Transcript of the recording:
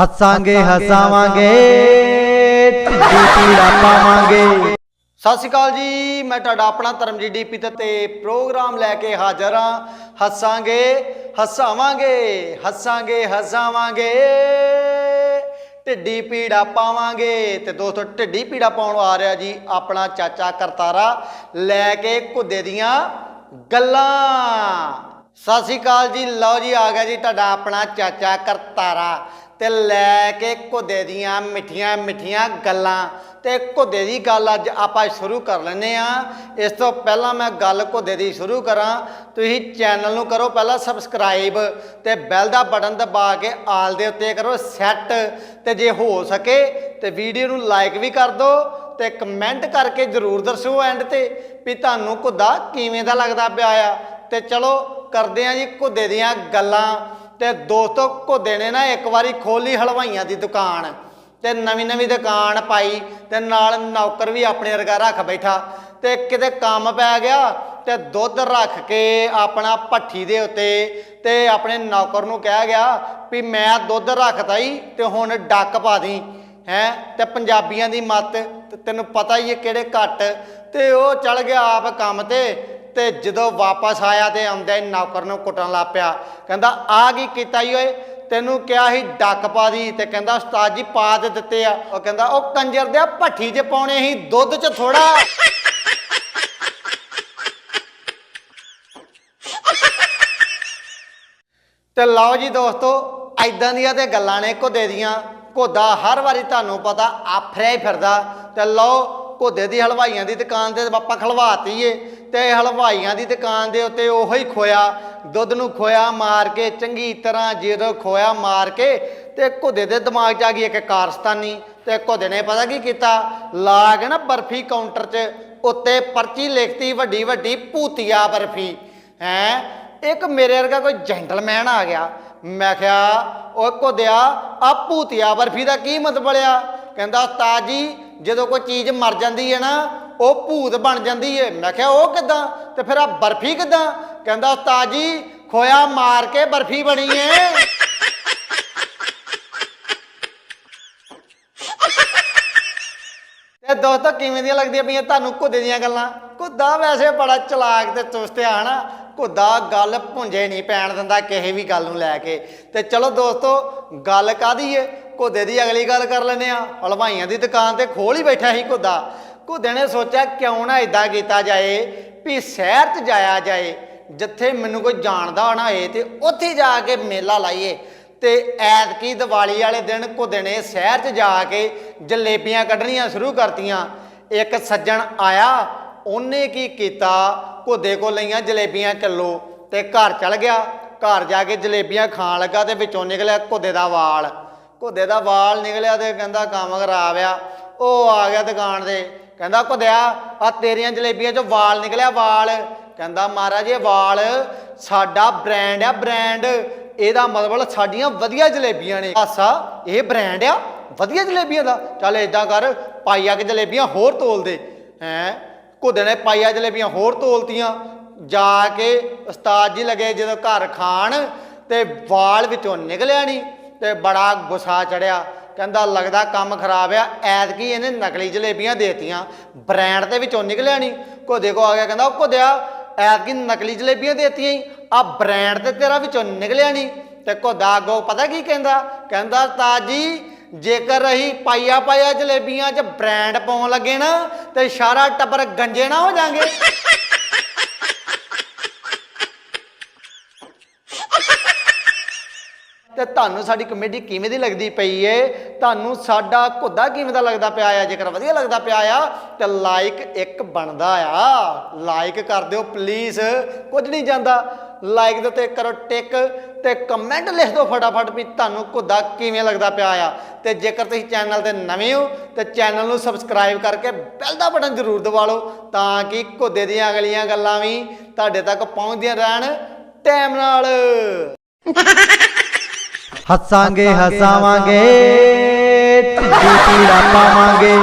ਹੱਸਾਂਗੇ, ਹਸਾਵਾਂਗੇ ਢਿੱਡੀ ਪੀੜਾ ਪਾਵਾਂਗੇ ਸਤਿ ਸ਼੍ਰੀ ਅਕਾਲ ਜੀ, ਮੈਂ ਤੁਹਾਡਾ ਆਪਣਾ ਧਰਮਜੀਤ ਡੀਪੀ ਤੇ ਤੇ ਪ੍ਰੋਗਰਾਮ ਲੈ ਕੇ ਹਾਜ਼ਰ ਹਾਂ। ਹੱਸਾਂਗੇ, ਹੱਸਾਵਾਂਗੇ, ਹੱਸਾਂਗੇ, ਹਸਾਵਾਂਗੇ। ਢਿੱਡੀ ਪੀੜਾ ਪਾਵਾਂਗੇ ਤੇ ਦੋਸਤੋ ਢਿੱਡੀ ਪੀੜਾ ਪਾਉਣ ਆ ਰਿਹਾ ਜੀ, ਆਪਣਾ ਚਾਚਾ ਕਰਤਾਰਾ ਲੈ ਕੇ ਘੁੱਦੇ ਦੀਆਂ ਗੱਲਾਂ। ਸਤਿ ਸ਼੍ਰੀ ਅਕਾਲ ਜੀ। ਲਓ ਜੀ, ਆ ਗਿਆ ਜੀ ਤੁਹਾਡਾ ਆਪਣਾ ਚਾਚਾ ਕਰਤਾਰਾ ਤੇ ਲੈ ਕੇ ਘੁੱਦੇ ਦੀਆਂ ਮਿੱਠੀਆਂ ਮਿੱਠੀਆਂ ਗੱਲਾਂ ਤੇ ਘੁੱਦੇ ਦੀ ਗੱਲ ਅੱਜ ਆਪਾਂ ਸ਼ੁਰੂ ਕਰ ਲੈਨੇ ਆ ਇਸ ਤੋਂ ਪਹਿਲਾਂ ਮੈਂ ਗੱਲ ਘੁੱਦੇ ਦੀ ਸ਼ੁਰੂ ਕਰਾਂ। ਤੁਸੀਂ ਚੈਨਲ ਨੂੰ ਕਰੋ ਪਹਿਲਾਂ ਸਬਸਕ੍ਰਾਈਬ ਤੇ ਬੈਲ ਦਾ ਬਟਨ ਦਬਾ ਕੇ ਆਲ ਦੇ ਉੱਤੇ ਕਰੋ ਸੈੱਟ ਤੇ ਜੇ ਹੋ ਸਕੇ ਤੇ ਵੀਡੀਓ ਨੂੰ ਲਾਈਕ ਵੀ ਕਰ ਦਿਓ ਤੇ ਕਮੈਂਟ ਕਰਕੇ ਜਰੂਰ ਦੱਸੋ ਐਂਡ ਤੇ ਵੀ ਤੁਹਾਨੂੰ ਘੁੱਦਾ ਕਿਵੇਂ ਦਾ ਲੱਗਦਾ ਪਿਆ ਆ। ਤੇ ਚਲੋ ਕਰਦੇ ਆ ਜੀ ਘੁੱਦੇ ਦੀਆਂ ਗੱਲਾਂ ਤੇ ਦੋਸਤੋ ਘੁੱਦੇ ਨੇ ਨਾ ਇੱਕ ਵਾਰੀ ਖੋਲੀ ਹਲਵਾਈਆਂ ਦੀ ਦੁਕਾਨ ਤੇ ਨਵੀਂ ਨਵੀਂ ਦੁਕਾਨ ਪਾਈ ਤੇ ਨਾਲ ਨੌਕਰ ਵੀ ਆਪਣੇ ਵਰਗਾ ਰੱਖ ਬੈਠਾ ਤੇ ਕਿਤੇ ਕੰਮ ਪੈ ਗਿਆ ਤੇ ਦੁੱਧ ਰੱਖ ਕੇ ਆਪਣਾ ਭੱਠੀ ਦੇ ਉੱਤੇ ਤੇ ਆਪਣੇ ਨੌਕਰ ਨੂੰ ਕਹਿ ਗਿਆ ਵੀ ਮੈਂ ਦੁੱਧ ਰੱਖਤਾ ਹੀ ਤੇ ਹੁਣ ਡੱਕ ਪਾ ਦੀ, ਹੈ? ਤੇ ਪੰਜਾਬੀਆਂ ਦੀ ਮੱਤ ਤੈਨੂੰ ਪਤਾ ਹੀ ਹੈ ਕਿਹੜੇ ਘੱਟ ਤੇ ਉਹ ਚਲ ਗਿਆ ਆਪ ਕੰਮ ਤੇ ਤੇ ਜਦੋਂ ਵਾਪਸ ਆਇਆ ਤੇ ਆਉਂਦਾ ਨੌਕਰ ਨੂੰ ਕੁੱਟਣ ਲੱਗ ਪਿਆ। ਕਹਿੰਦਾ ਆ ਕੀ ਕੀਤਾ ਈ ਓਏ? ਤੈਨੂੰ ਕਿਹਾ ਸੀ ਡੱਕ ਪਾ ਦੀ। ਤੇ ਕਹਿੰਦਾ, ਉਸਤਾਦ ਜੀ, ਪਾ ਦੇ ਦਿੱਤੇ ਆ। ਉਹ ਕਹਿੰਦਾ, ਉਹ ਕੰਜਰ ਦੇ ਭੱਠੀ 'ਚ ਪਾਉਣੇ ਸੀ, ਦੁੱਧ 'ਚ ਥੋੜਾ ਤੇ ਲਓ ਜੀ ਦੋਸਤੋ ਐਦਾਂ ਦੀਆਂ ਤੇ ਗੱਲਾਂ ਨੇ ਘੁੱਦੇ ਦੀਆਂ। ਘੁੱਦਾ ਹਰ ਵਾਰੀ ਤੁਹਾਨੂੰ ਪਤਾ, ਆਫਰਿਆ ਹੀ ਫਿਰਦਾ। ਤੇ ਲਓ ਘੁੱਦੇ ਦੀ ਹਲਵਾਈਆਂ ਦੀ ਦੁਕਾਨ ਤੇ ਆਪਾਂ ਖਲਵਾਤੀ ਏ ਤੇ ਹਲਵਾਈਆਂ ਦੀ ਦੁਕਾਨ ਦੇ ਉੱਤੇ ਉਹੋ ਹੀ ਖੋਇਆ, ਦੁੱਧ ਨੂੰ ਖੋਇਆ ਮਾਰ ਕੇ, ਚੰਗੀ ਤਰ੍ਹਾਂ ਜਦੋਂ ਖੋਇਆ ਮਾਰ ਕੇ ਤੇ ਘੁੱਦੇ ਦੇ ਦਿਮਾਗ 'ਚ ਆ ਗਈ ਇੱਕ ਕਾਰਸਤਾਨੀ ਤੇ ਘੁੱਦੇ ਨੇ ਪਤਾ ਕੀ ਕੀਤਾ? ਲਾ ਕੇ ਨਾ ਬਰਫੀ ਕਾਊਂਟਰ 'ਚ ਉੱਤੇ ਪਰਚੀ ਲਿਖਤੀ ਵੱਡੀ ਵੱਡੀ ਭੂਤੀਆ ਬਰਫੀ। ਹੈ? ਇੱਕ ਮੇਰੇ ਵਰਗਾ ਕੋਈ ਜੈਂਟਲਮੈਨ ਆ ਗਿਆ। ਮੈਂ ਕਿਹਾ, ਓਏ ਘੋਦਿਆ ਆ ਭੂਤੀਆ ਬਰਫੀ ਦਾ ਕੀ ਮਤਲਬ ਬੜਿਆ ਕਹਿੰਦਾ, ਉਸਤਾਦ ਜੀ ਜਦੋਂ ਕੋਈ ਚੀਜ਼ ਮਰ ਜਾਂਦੀ ਹੈ ਨਾ, ਉਹ ਭੂਤ ਬਣ ਜਾਂਦੀ ਹੈ। ਮੈਂ ਕਿਹਾ, ਉਹ ਕਿਦਾਂ? ਤੇ ਫਿਰ ਆ ਬਰਫੀ ਕਿਦਾਂ? ਕਹਿੰਦਾ, ਉਸਤਾਦ ਜੀ, ਖੋਇਆ ਮਾਰ ਕੇ ਬਰਫੀ ਬਣੀ ਏ। ਤੇ ਦੋਸਤੋ, ਕਿਵੇਂ ਦੀਆਂ ਲੱਗਦੀਆਂ ਪਈਆਂ ਤੁਹਾਨੂੰ ਘੁੱਦੇ ਦੀਆਂ ਗੱਲਾਂ? ਘੁੱਦਾ ਵੈਸੇ ਬੜਾ ਚਲਾਕ ਤੇ ਚੁਸਤਿਆ ਹਨਾ ਘੁੱਦਾ ਗੱਲ ਭੁੰਜੇ ਨਹੀਂ ਪੈਣ ਦਿੰਦਾ ਕਿਸੇ ਵੀ ਗੱਲ ਨੂੰ ਲੈ ਕੇ। ਤੇ ਚਲੋ ਦੋਸਤੋ, ਗੱਲ ਕਾਦੀ ਏ? ਘੋਦੇ ਦੀ ਅਗਲੀ ਗੱਲ ਕਰ ਲੈਨੇ ਆ ਹਲਵਾਈਆਂ ਦੀ ਦੁਕਾਨ ਤੇ ਖੋਲ ਹੀ ਬੈਠਾ ਸੀ ਘੁੱਦਾ। ਘੁੱਦੇ ਨੇ ਸੋਚਿਆ ਕਿਉਂ ਨਾ ਇਦਾਂ ਕੀਤਾ ਜਾਏ, ਵੀ ਸ਼ਹਿਰ 'ਚ ਜਾਇਆ ਜਾਏ, ਜਿੱਥੇ ਮੈਨੂੰ ਕੋਈ ਜਾਣਦਾ ਨਾ ਹੋਏ ਤੇ ਉੱਥੇ ਜਾ ਕੇ ਮੇਲਾ ਲਾਈਏ। ਤੇ ਐਤਕੀ ਦੀਵਾਲੀ ਵਾਲੇ ਦਿਨ ਘੁੱਦੇ ਨੇ ਸ਼ਹਿਰ 'ਚ ਜਾ ਕੇ ਜਲੇਬੀਆਂ ਕੱਢਣੀਆਂ ਸ਼ੁਰੂ ਕਰਤੀਆਂ। ਇੱਕ ਸੱਜਣ ਆਇਆ, ਉਹਨੇ ਕੀ ਕੀਤਾ? ਘੁੱਦੇ ਕੋਲ ਲਈਆਂ ਜਲੇਬੀਆਂ ਕਿਲੋ ਤੇ ਘਰ ਚਲ ਗਿਆ। ਘਰ ਜਾ ਕੇ ਜਲੇਬੀਆਂ ਖਾਣ ਲੱਗਾ ਤੇ ਵਿੱਚੋਂ ਨਿਕਲਿਆ ਘੁੱਦੇ ਦਾ ਵਾਲ। ਘੁੱਦੇ ਦਾ ਵਾਲ ਨਿਕਲਿਆ ਤੇ ਕਹਿੰਦਾ ਕੰਮ ਖਰਾਬ ਆ। ਉਹ ਆ ਗਿਆ ਦੁਕਾਨ ਤੇ। ਕਹਿੰਦਾ, ਘੁੱਦਿਆ ਆ ਤੇਰੀਆਂ ਜਲੇਬੀਆਂ 'ਚੋਂ ਵਾਲ ਨਿਕਲਿਆ ਵਾਲ। ਕਹਿੰਦਾ, ਮਹਾਰਾਜ, ਇਹ ਵਾਲ ਸਾਡਾ ਬ੍ਰਾਂਡ ਆ ਬ੍ਰਾਂਡ ਇਹਦਾ ਮਤਲਬ ਸਾਡੀਆਂ ਵਧੀਆ ਜਲੇਬੀਆਂ ਨੇ। ਆਸਾ ਇਹ ਬ੍ਰਾਂਡ ਆ, ਵਧੀਆ ਜਲੇਬੀਆਂ ਦਾ। ਚੱਲ ਏਦਾਂ ਕਰ, ਪਾਈਆ ਕੇ ਜਲੇਬੀਆਂ ਹੋਰ ਤੋਲ ਦੇ। ਹੈ, ਘੁੱਦੇ ਨੇ ਪਾਈਆ ਜਲੇਬੀਆਂ ਹੋਰ ਤੋਲਤੀਆਂ। ਜਾ ਕੇ ਉਸਤਾਦ ਜੀ ਲਗੇ ਜਦੋਂ ਘਰ ਖਾਣ ਤੇ ਵਾਲ ਵਿੱਚੋਂ ਨਿਕਲਿਆ ਨਹੀਂ ਤੇ ਬੜਾ ਗੁੱਸਾ ਚੜਿਆ। ਕਹਿੰਦਾ, ਲੱਗਦਾ ਕੰਮ ਖਰਾਬ ਆ, ਐਤਕੀ ਇਹਨੇ ਨਕਲੀ ਜਲੇਬੀਆਂ ਦੇਤੀਆਂ। ਬ੍ਰਾਂਡ ਦੇ ਵਿੱਚੋਂ ਨਿਕਲਿਆ ਨਹੀਂ ਕੋਦੇ ਕੋ ਆ ਗਿਆ, ਕਹਿੰਦਾ, ਉਹ ਘੁੱਦਿਆ, ਐਤਕੀ ਨਕਲੀ ਜਲੇਬੀਆਂ ਦੇਤੀਆਂ ਆ ਬ੍ਰਾਂਡ ਤੇ ਤੇਰਾ ਵਿੱਚੋਂ ਨਿਕਲਿਆ ਨਹੀਂ ਤੇ ਘੁੱਦਾ ਅੱਗੋਂ ਪਤਾ ਕੀ ਕਹਿੰਦਾ? ਕਹਿੰਦਾ, ਤਾਜ਼ੀ, ਜੇਕਰ ਅਸੀਂ ਪਾਈਆ ਪਾਈਆ ਜਲੇਬੀਆਂ 'ਚ ਬ੍ਰਾਂਡ ਪਾਉਣ ਲੱਗੇ ਨਾ, ਤੇ ਸਾਰਾ ਟੱਬਰ ਗੰਜੇ ਨਾ ਹੋ ਜਾਾਂਗੇ ਤੇ ਤੁਹਾਨੂੰ ਸਾਡੀ ਕਮੇਟੀ ਕਿਵੇਂ ਦੀ ਲੱਗਦੀ ਪਈ ਏ? ਤੁਹਾਨੂੰ ਸਾਡਾ ਘੁੱਦਾ ਕਿਵੇਂ ਦਾ ਲੱਗਦਾ ਪਿਆ ਆ? ਜੇਕਰ ਵਧੀਆ ਲੱਗਦਾ ਪਿਆ ਆ, ਤੇ ਲਾਈਕ ਇੱਕ ਬਣਦਾ ਆ। ਲਾਈਕ ਕਰ ਦਿਓ ਪਲੀਜ਼ ਕੁਝ ਨਹੀਂ ਜਾਂਦਾ। ਲਾਈਕ ਦੇ ਉੱਤੇ ਕਰੋ ਟਿਕ ਤੇ ਕਮੈਂਟ ਲਿਖ ਦਿਓ ਫਟਾਫਟ ਵੀ ਤੁਹਾਨੂੰ ਘੁੱਦਾ ਕਿਵੇਂ ਲੱਗਦਾ ਪਿਆ ਆ। ਤੇ ਜੇਕਰ ਤੁਸੀਂ ਚੈਨਲ ਤੇ ਨਵੇਂ ਹੋ, ਤੇ ਚੈਨਲ ਨੂੰ ਸਬਸਕ੍ਰਾਈਬ ਕਰਕੇ ਬੈਲ ਦਾ ਬਟਨ ਜ਼ਰੂਰ ਦਬਾ ਲਓ, ਤਾਂ ਕਿ ਘੁੱਦੇ ਦੀਆਂ ਅਗਲੀਆਂ ਗੱਲਾਂ ਵੀ ਤੁਹਾਡੇ ਤੱਕ ਪਹੁੰਚਦੀਆਂ ਰਹਿਣ। ਟਾਈਮ ਨਾਲ। ਹੱਸਾਂਗੇ ਹਸਾਵਾਂਗੇ ਢਿੱਡੀ ਪੀੜਾ ਪਾਵਾਂਗੇ